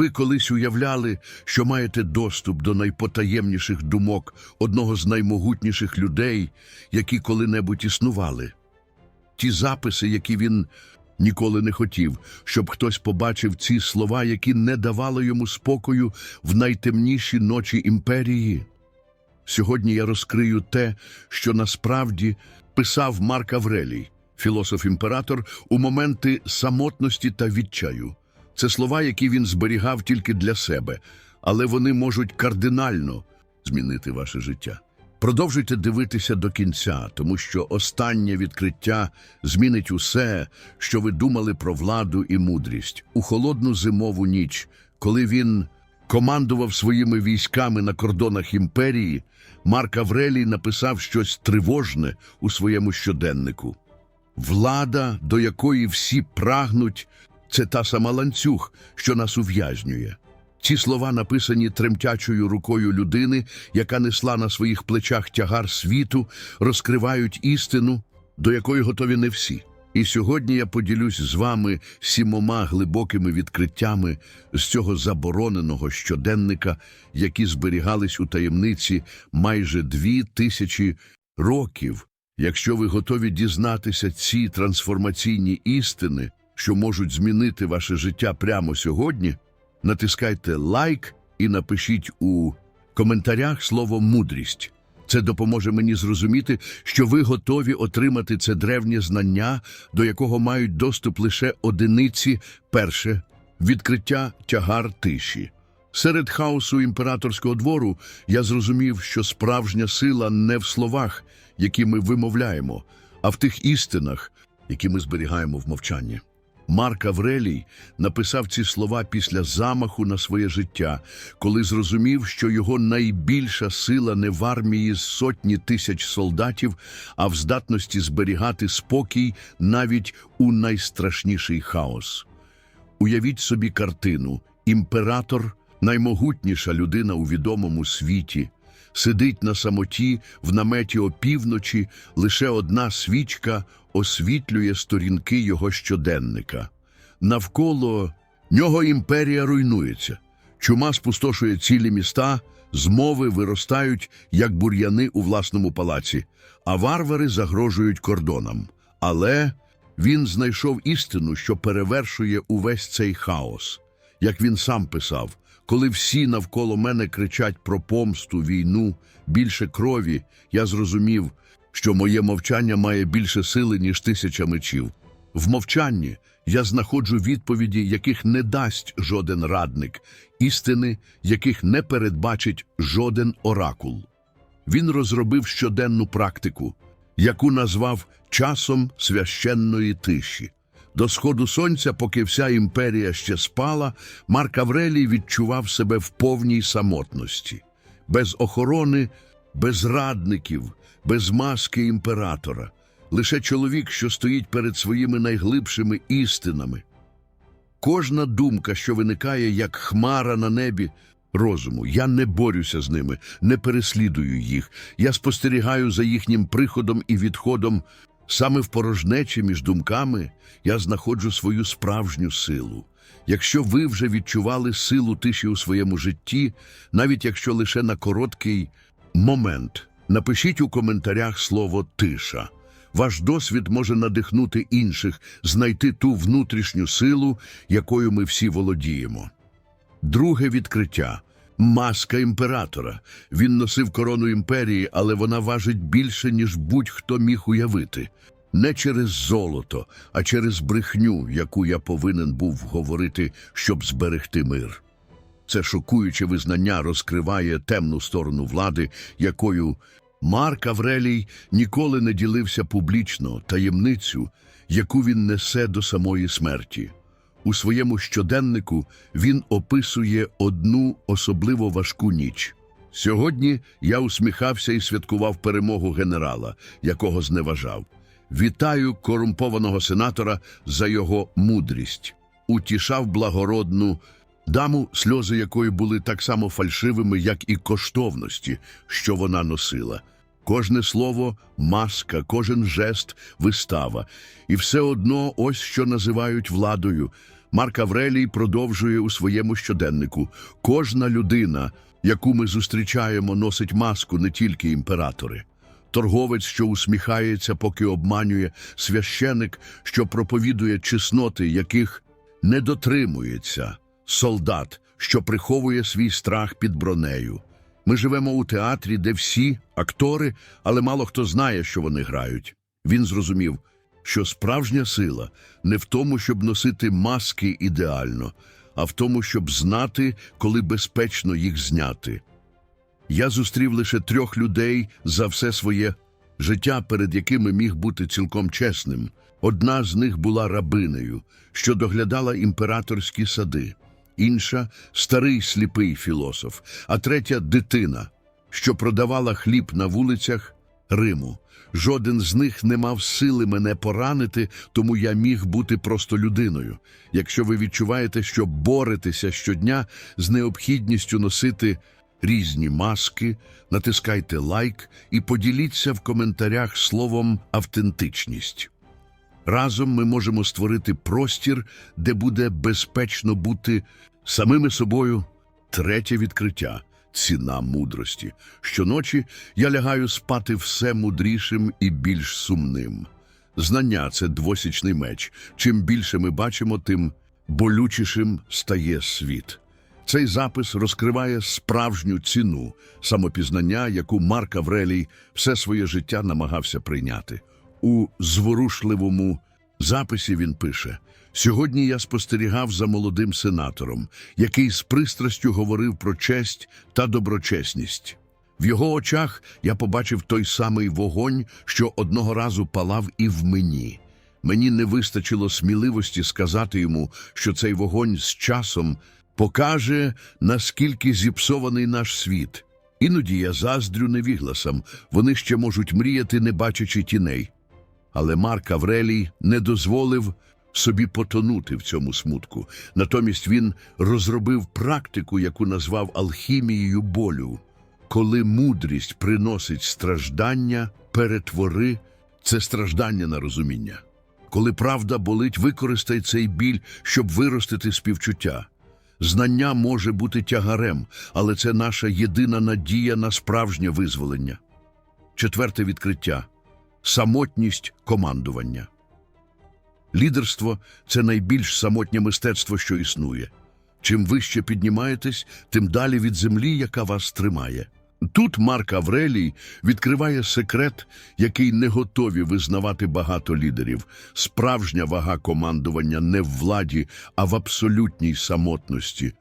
Ви колись уявляли, що маєте доступ до найпотаємніших думок одного з наймогутніших людей, які коли-небудь існували. Ті записи, які він ніколи не хотів, щоб хтось побачив ці слова, які не давали йому спокою в найтемніші ночі імперії. Сьогодні я розкрию те, що насправді писав Марк Аврелій, філософ-імператор, у моменти самотності та відчаю. Це слова, які він зберігав тільки для себе, але вони можуть кардинально змінити ваше життя. Продовжуйте дивитися до кінця, тому що останнє відкриття змінить усе, що ви думали про владу і мудрість. У холодну зимову ніч, коли він командував своїми військами на кордонах імперії, Марк Аврелій написав щось тривожне у своєму щоденнику. Влада, до якої всі прагнуть, це та сама ланцюг, що нас ув'язнює. Ці слова написані тремтячою рукою людини, яка несла на своїх плечах тягар світу, розкривають істину, до якої готові не всі. І сьогодні я поділюсь з вами сімома глибокими відкриттями з цього забороненого щоденника, які зберігались у таємниці майже дві тисячі років. Якщо ви готові дізнатися ці трансформаційні істини, що можуть змінити ваше життя прямо сьогодні, натискайте лайк і напишіть у коментарях слово мудрість. Це допоможе мені зрозуміти, що ви готові отримати це древнє знання, до якого мають доступ лише одиниці. Перше відкриття тягар тиші. Серед хаосу імператорського двору я зрозумів, що справжня сила не в словах, які ми вимовляємо, а в тих істинах, які ми зберігаємо в мовчанні. Марк Аврелій написав ці слова після замаху на своє життя, коли зрозумів, що його найбільша сила не в армії з сотні тисяч солдатів, а в здатності зберігати спокій навіть у найстрашніший хаос. Уявіть собі картину: імператор, наймогутніша людина у відомому світі, сидить на самоті в наметі опівночі, лише одна свічка освітлює сторінки його щоденника. Навколо нього імперія руйнується. Чума спустошує цілі міста, змови виростають, як бур'яни у власному палаці, а варвари загрожують кордонам. Але він знайшов істину, що перевершує увесь цей хаос. Як він сам писав, коли всі навколо мене кричать про помсту, війну, більше крові, я зрозумів, що моє мовчання має більше сили, ніж тисяча мечів. В мовчанні я знаходжу відповіді, яких не дасть жоден радник, істини, яких не передбачить жоден оракул. Він розробив щоденну практику, яку назвав часом священної тиші. До сходу сонця, поки вся імперія ще спала, Марк Аврелій відчував себе в повній самотності, без охорони, без радників, без маски імператора, лише чоловік, що стоїть перед своїми найглибшими істинами. Кожна думка, що виникає, як хмара на небі розуму, я не борюся з ними, не переслідую їх. Я спостерігаю за їхнім приходом і відходом. Саме в порожнечі між думками я знаходжу свою справжню силу. Якщо ви вже відчували силу тиші у своєму житті, навіть якщо лише на короткий момент, напишіть у коментарях слово тиша. Ваш досвід може надихнути інших, знайти ту внутрішню силу, якою ми всі володіємо. Друге відкриття маска імператора. Він носив корону імперії, але вона важить більше, ніж будь-хто міг уявити. Не через золото, а через брехню, яку я повинен був говорити, щоб зберегти мир. Це шокуюче визнання розкриває темну сторону влади, якою Марк Аврелій ніколи не ділився публічно таємницю, яку він несе до самої смерті. У своєму щоденнику він описує одну особливо важку ніч. Сьогодні я усміхався і святкував перемогу генерала, якого зневажав. Вітаю корумпованого сенатора за його мудрість. Утішав благородну даму, сльози якої були так само фальшивими, як і коштовності, що вона носила. Кожне слово маска, кожен жест вистава. І все одно ось що називають владою. Марк Аврелій продовжує у своєму щоденнику. Кожна людина, яку ми зустрічаємо, носить маску не тільки імператори. Торговець, що усміхається, поки обманює, священик, що проповідує чесноти, яких не дотримується, солдат, що приховує свій страх під бронею. Ми живемо у театрі, де всі актори, але мало хто знає, що вони грають. Він зрозумів, що справжня сила не в тому, щоб носити маски ідеально, а в тому, щоб знати, коли безпечно їх зняти. Я зустрів лише трьох людей за все своє життя, перед якими міг бути цілком чесним. Одна з них була рабинею, що доглядала імператорські сади, інша старий сліпий філософ, а третя дитина, що продавала хліб на вулицях Риму. Жоден з них не мав сили мене поранити, тому я міг бути просто людиною. Якщо ви відчуваєте, що боретеся щодня з необхідністю носити різні маски, натискайте лайк і поділіться в коментарях словом автентичність. Разом ми можемо створити простір, де буде безпечно бути самими собою. Третє відкриття ціна мудрості. Щоночі я лягаю спати все мудрішим і більш сумним. Знання це двосічний меч. Чим більше ми бачимо, тим болючішим стає світ. Цей запис розкриває справжню ціну самопізнання, яку Марк Аврелій все своє життя намагався прийняти. У зворушливому записі він пише: Сьогодні я спостерігав за молодим сенатором, який з пристрастю говорив про честь та доброчесність. В його очах я побачив той самий вогонь, що одного разу палав і в мені. Мені не вистачило сміливості сказати йому, що цей вогонь з часом покаже, наскільки зіпсований наш світ. Іноді я заздрю невігласам, вони ще можуть мріяти, не бачачи тіней. Але Марк Аврелій не дозволив собі потонути в цьому смутку. Натомість він розробив практику, яку назвав алхімією болю. Коли мудрість приносить страждання, перетвори це страждання на розуміння. Коли правда болить, використай цей біль, щоб виростити співчуття. Знання може бути тягарем, але це наша єдина надія на справжнє визволення. Четверте відкриття самотність командування. Лідерство це найбільш самотнє мистецтво, що існує. Чим вище піднімаєтесь, тим далі від землі, яка вас тримає. Тут Марк Аврелій відкриває секрет, який не готові визнавати багато лідерів. Справжня вага командування не в владі, а в абсолютній самотності.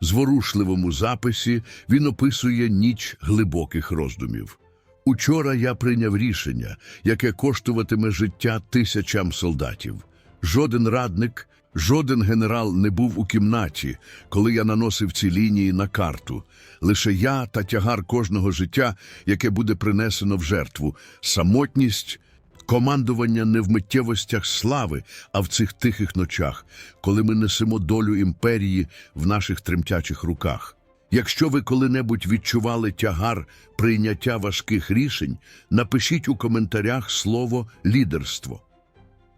Зворушливому записі він описує ніч глибоких роздумів. Учора я прийняв рішення, яке коштуватиме життя тисячам солдатів. Жоден радник, жоден генерал не був у кімнаті, коли я наносив ці лінії на карту. Лише я та тягар кожного життя, яке буде принесено в жертву, самотність, командування не в миттєвостях слави, а в цих тихих ночах, коли ми несемо долю імперії в наших тремтячих руках. Якщо ви коли-небудь відчували тягар прийняття важких рішень, напишіть у коментарях слово лідерство.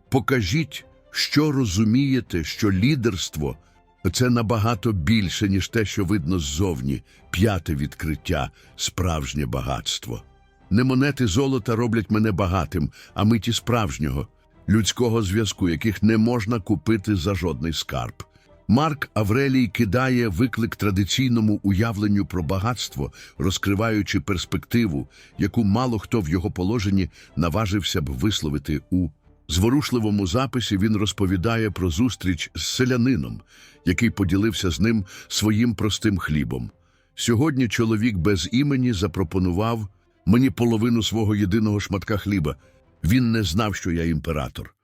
Покажіть, що розумієте, що лідерство це набагато більше, ніж те, що видно ззовні, п'яте відкриття, справжнє багатство. Не монети золота роблять мене багатим, а миті справжнього, людського зв'язку, яких не можна купити за жодний скарб. Марк Аврелій кидає виклик традиційному уявленню про багатство, розкриваючи перспективу, яку мало хто в його положенні наважився б висловити у зворушливому записі. Він розповідає про зустріч з селянином, який поділився з ним своїм простим хлібом. Сьогодні чоловік без імені запропонував мені половину свого єдиного шматка хліба. Він не знав, що я імператор.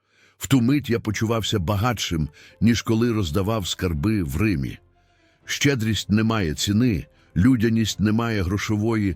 В ту мить я почувався багатшим, ніж коли роздавав скарби в Римі. Щедрість не має ціни, людяність не має грошової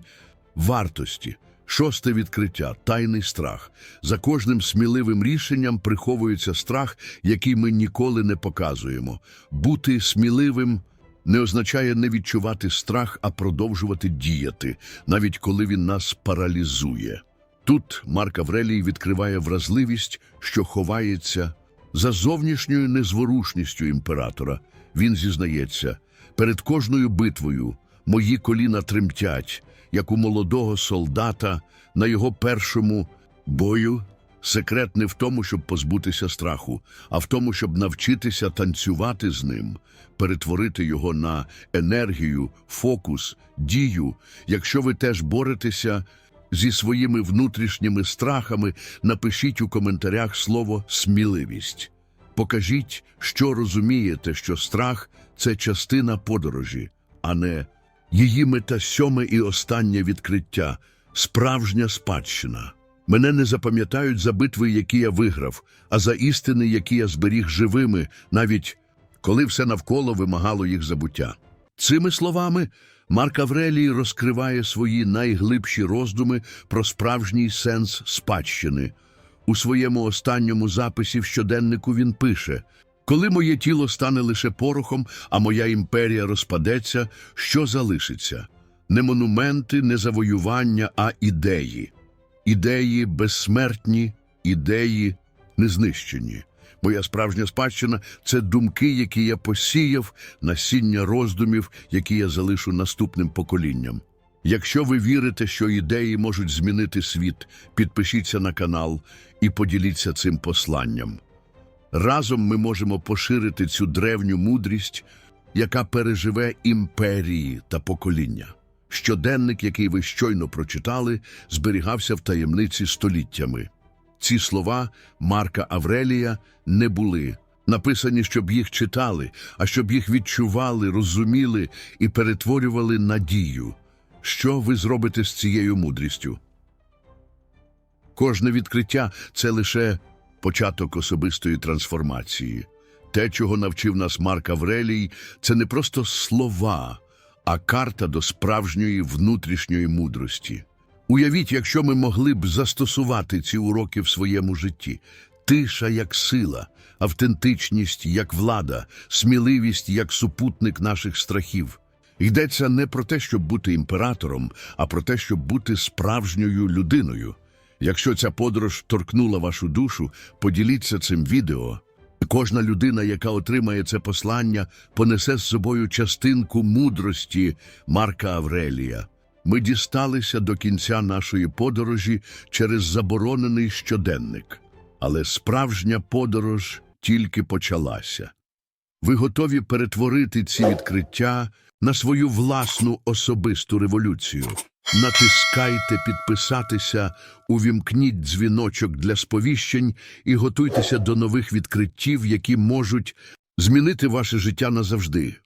вартості. Шосте відкриття тайний страх. За кожним сміливим рішенням приховується страх, який ми ніколи не показуємо. Бути сміливим не означає не відчувати страх, а продовжувати діяти, навіть коли він нас паралізує. Тут Марк Аврелій відкриває вразливість, що ховається За зовнішньою незворушністю імператора він зізнається, перед кожною битвою мої коліна тремтять, як у молодого солдата на його першому бою. Секрет не в тому, щоб позбутися страху, а в тому, щоб навчитися танцювати з ним, перетворити його на енергію, фокус, дію. Якщо ви теж боретеся зі своїми внутрішніми страхами, напишіть у коментарях слово сміливість. Покажіть, що розумієте, що страх це частина подорожі, а не її мета сьоме і останнє відкриття, справжня спадщина. Мене не запам'ятають за битви, які я виграв, а за істини, які я зберіг живими, навіть коли все навколо вимагало їх забуття. Цими словами Марк Аврелій розкриває свої найглибші роздуми про справжній сенс спадщини. У своєму останньому записі в щоденнику він пише: Коли моє тіло стане лише порохом, а моя імперія розпадеться, що залишиться? Не монументи, не завоювання, а ідеї. Ідеї безсмертні, ідеї незнищені. Моя справжня спадщина це думки, які я посіяв, насіння роздумів, які я залишу наступним поколінням. Якщо ви вірите, що ідеї можуть змінити світ, підпишіться на канал і поділіться цим посланням. Разом ми можемо поширити цю древню мудрість, яка переживе імперії та покоління. Щоденник, який ви щойно прочитали, зберігався в таємниці століттями. Ці слова Марка Аврелія не були написані, щоб їх читали, а щоб їх відчували, розуміли і перетворювали на дію. Що ви зробите з цією мудрістю? Кожне відкриття це лише початок особистої трансформації. Те, чого навчив нас Марк Аврелій, це не просто слова, а карта до справжньої внутрішньої мудрості. Уявіть, якщо ми могли б застосувати ці уроки в своєму житті. Тиша як сила, автентичність як влада, сміливість як супутник наших страхів. Йдеться не про те, щоб бути імператором, а про те, щоб бути справжньою людиною. Якщо ця подорож торкнула вашу душу, поділіться цим відео. Кожна людина, яка отримає це послання, понесе з собою частинку мудрості Марка Аврелія. Ми дісталися до кінця нашої подорожі через заборонений щоденник. Але справжня подорож тільки почалася. Ви готові перетворити ці відкриття на свою власну особисту революцію. Натискайте підписатися, увімкніть дзвіночок для сповіщень і готуйтеся до нових відкриттів, які можуть змінити ваше життя назавжди.